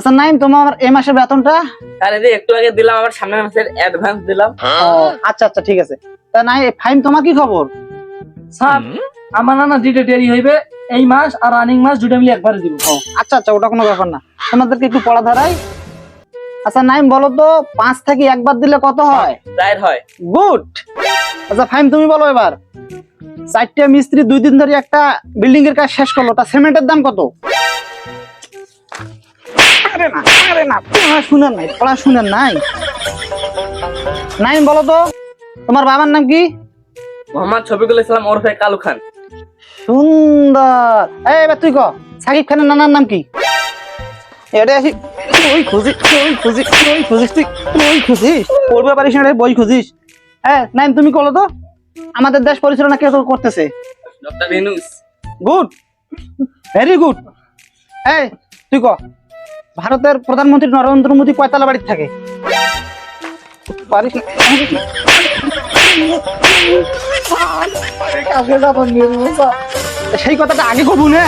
আচ্ছা নাইম তোমার এই মাসের বেতনটা? আরে যে একটু আগে দিলাম আবার সামনের মাসের অ্যাডভান্স দিলাম। ও, আচ্ছা আচ্ছা ঠিক আছে। তা নাই ফাইম তোমার কি খবর? স্যার আমার নানা দিতে দেরি হইবে। এই মাস আর রানিং মাস দুটা মিলে একবারে দিব। ও আচ্ছা আচ্ছা ওটা কোনো ব্যাপার না। তোমাদেরকে একটু পড়া ধরাই। আচ্ছা নাইম বলো তো পাঁচ থেকে একবার দিলে কত হয়? রাইট হয়। গুড। আচ্ছা ফাইম তুমি বলো এবার। চারটে মিস্ত্রি দুই দিন ধরে একটা বিল্ডিং এর কাজ শেষ করল তা সিমেন্টের দাম কত? আরে না আরে না পড়াশোনার নাই পড়াশোনার নাই। নাইম বলো তো তোমার বাবার নাম কি? মোহাম্মদ শফিকুল ইসলাম ওরফে কালু খান। সুন্দর। এই এবার তুই ক সাকিব খানের নানার নাম কি? এটা আসি তুই খুঁজিস তুই খুঁজিস তুই খুঁজিস তুই তুই খুঁজিস। পড়বে পারিস না বই খুঁজিস। হ্যাঁ নাইম তুমি বলো তো আমাদের দেশ পরিচালনা কে করতেছে? Doctor good very good. এই তুই ক ভারতের প্রধানমন্ত্রী নরেন্দ্র মোদী কয়তলা বাড়িতে থাকে। পারিস সেই কথাটা আগে কবু না।